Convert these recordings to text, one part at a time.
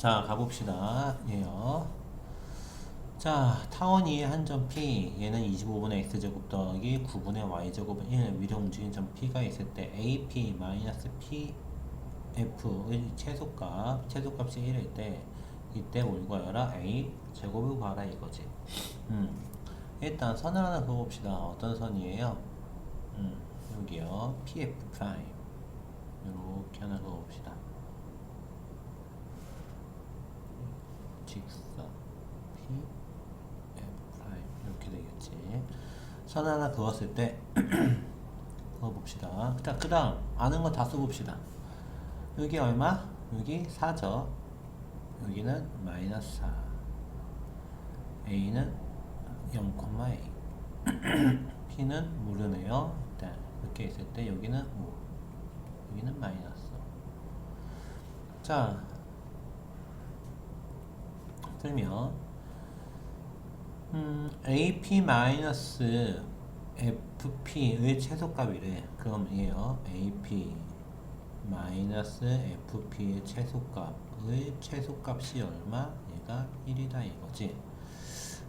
자, 가봅시다. 예요. 자, 타원 2의 한점 P, 얘는 25분의 X제곱 더하기 9분의 Y제곱은 1, 위로 움직인 점 P가 있을 때 AP 마이너스 PF의 최소값, 최소값이 1일 때, 이때 올거여라 A 제곱을 구하라 이거지. 음, 일단 선을 하나 그어봅시다. 어떤 선이에요? 음, 여기요. PF 프라임. 이렇게 하나 그어봅시다. 직사 P F 프라임 이렇게 되겠지. 선 하나 그었을 때 그어봅시다. 자, 그 다음 아는 거 다 써봅시다. 여기 얼마? 여기 4죠. 여기는 마이너스 4. A는 0,A. P는 모르네요. 일단 이렇게 있을 때 여기는 5. 여기는 마이너스. 자, 풀면 음, AP 마이너스 FP의 최소값이래. 그럼 이에요. AP 마이너스 FP의 최소값의 최소값이 얼마? 얘가 1이다 이거지.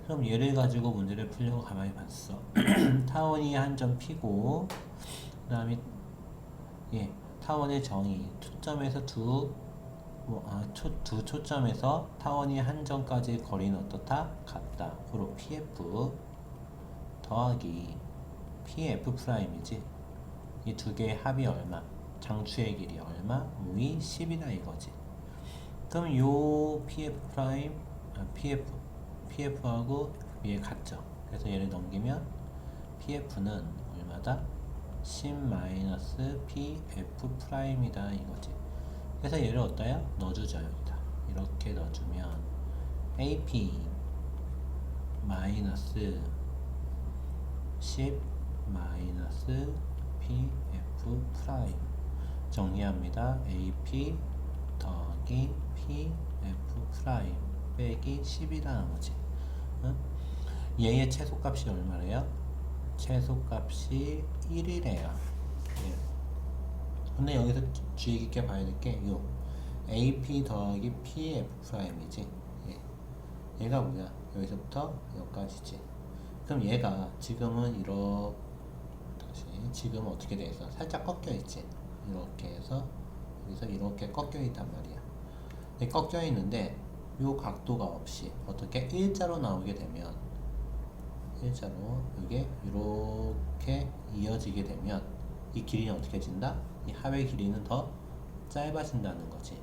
그럼 얘를 가지고 문제를 풀려고 가만히 봤어. 타원이 한점 P고, 그 다음에, 예, 타원의 정의. 초점에서 두, 뭐, 아, 초, 두 초점에서 타원이 한 점까지 거리는 어떻다? 같다. 고로 PF 더하기 PF 프라임이지. 이 두 개의 합이 얼마? 장추의 길이 얼마? 무이 10이다 이거지. 그럼 요 PF 프라임, 아, PF, PF하고 얘 같죠. 그래서 얘를 넘기면 PF는 얼마다? 10 마이너스 PF 프라임이다 이거지. 그래서 얘를 어디다요? 넣어주죠 여기다. 이렇게 넣어주면 AP 마이너스 10 마이너스 PF 프라임 정리합니다. AP 더하기 PF 프라임 빼기 10이라는 거지. 응? 얘의 최소값이 얼마래요? 최소값이 1이래요. 예. 근데 여기서 주의 깊게 봐야 될 게 요 AP 더하기 PF 프라임이지. 예. 얘가 뭐야? 여기서부터 여기까지지. 그럼 얘가 지금은 이렇게 다시 지금은 어떻게 돼 있어? 살짝 꺾여 있지. 이렇게 해서 여기서 이렇게 꺾여 있단 말이야. 꺾여 있는데 요 각도가 없이 어떻게 일자로 나오게 되면 일자로 이게 이렇게 이어지게 되면 이 길이는 어떻게 진다? 이 합의 길이는 더 짧아진다는 거지.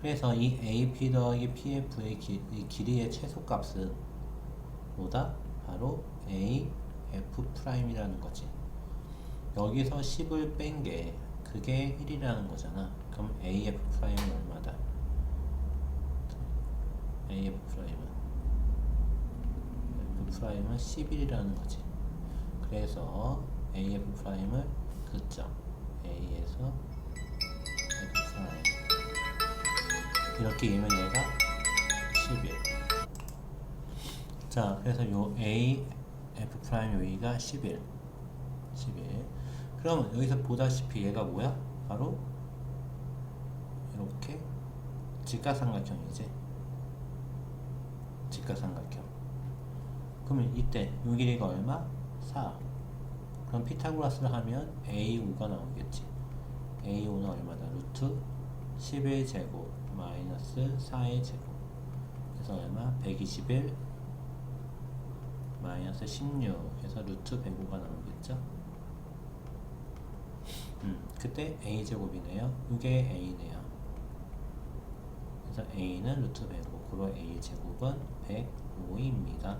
그래서 이 AP 더하기 PF의 기, 이 길이의 최소값은 뭐다? 바로 AF 프라임이라는 거지. 여기서 10을 뺀 게 그게 1이라는 거잖아. 그럼 AF 프라임은 얼마다? AF 프라임은 F 프라임은 11이라는 거지. 그래서 AF 프라임을 긋죠. A에서 F 프라임 이렇게 이면 얘가 11. 자, 그래서 요 A F 프라임 여기가 11. 11. 그럼 여기서 보다시피 얘가 뭐야? 바로 이렇게 직각삼각형이지. 직각삼각형. 그러면 이때 요 길이가 얼마? 4. 그럼 피타고라스를 하면 A5가 나오겠지. A5는 얼마다? 루트 11제곱 마이너스 4의 제곱. 그래서 얼마? 121 마이너스 16 해서 루트 105가 나오겠죠? 음, 그때 a제곱이네요. 이게 a네요. 그래서 a는 루트 105, 그로 a 제곱은 105입니다.